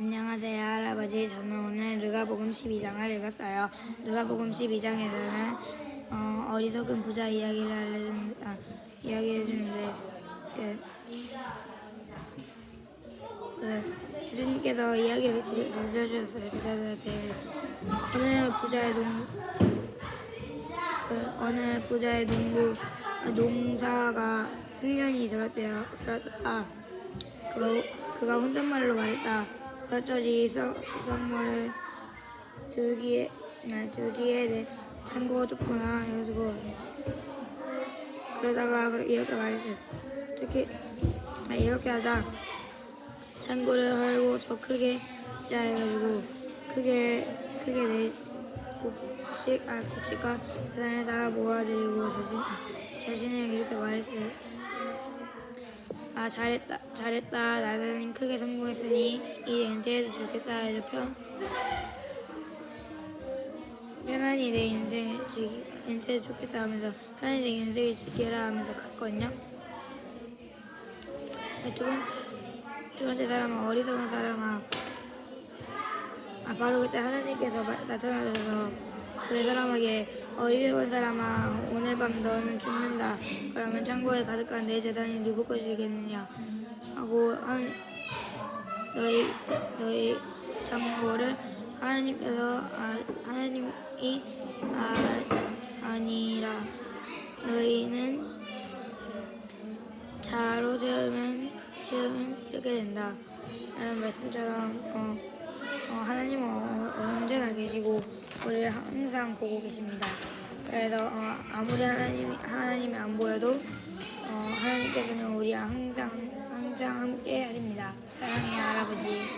안녕하세요 할아버지 저는 오늘 누가복음 12장을 읽었어요 누가복음 12장에서는 어, 어리석은 부자 이야기를 알려주는 아, 이야기해 주는데 그, 그 예수님께서 이야기를 지- 들려주셨어요 제자들한테 어느 부자의 농 그, 어느 부자의 농부 농사가 1년이 절었대요 절었다 그, 그가 혼잣말로 말했다. 어쩌지 성, 성물을 들기에, 나 들기에 내 창고가 좁구나. 해가지고, 그러다가 그러- 이렇게 말했어요. 어떻게, 아, 이렇게 하자. 창고를 헐고 더 크게 진짜 해가지고, 크게, 크게 내 곡식, 아, 곡식과 계단에다 모아드리고 자신, 자신을 이렇게 말했어요. 아 잘했다 잘했다. 나는 크게 성공했으니 이 엔트에도 좋겠다 해서 편 편안히 내 인생을 즐기 엔트에도 좋겠다 하면서 편안히 내 인생을 즐겨라 하면서 갔거든요. 네, 두, 번, 두 번째 사람은 어리석은 사람아. 아 바로 그때 하나님께서 마- 나타나셔서 그 사람에게 어리석은 사람아 오늘 밤 너는 죽는다 그러면 창고에 가득한 내 재산이 누구 것이겠느냐 하고 한 너희 너희 창고를 하나님께서 아, 하나님이 아, 아니라 너희는 자로 세우면 채우면 이렇게 된다. 라는 말씀처럼 어, 어, 하나님은 어, 언제나 계시고 우리를 항상 보고 계십니다. 그래서 어, 아무리 하나님이 하나님이 안 보여도 어, 하나님께서는 우리와 항상 항상 함께 하십니다. 사랑해요 할아버지.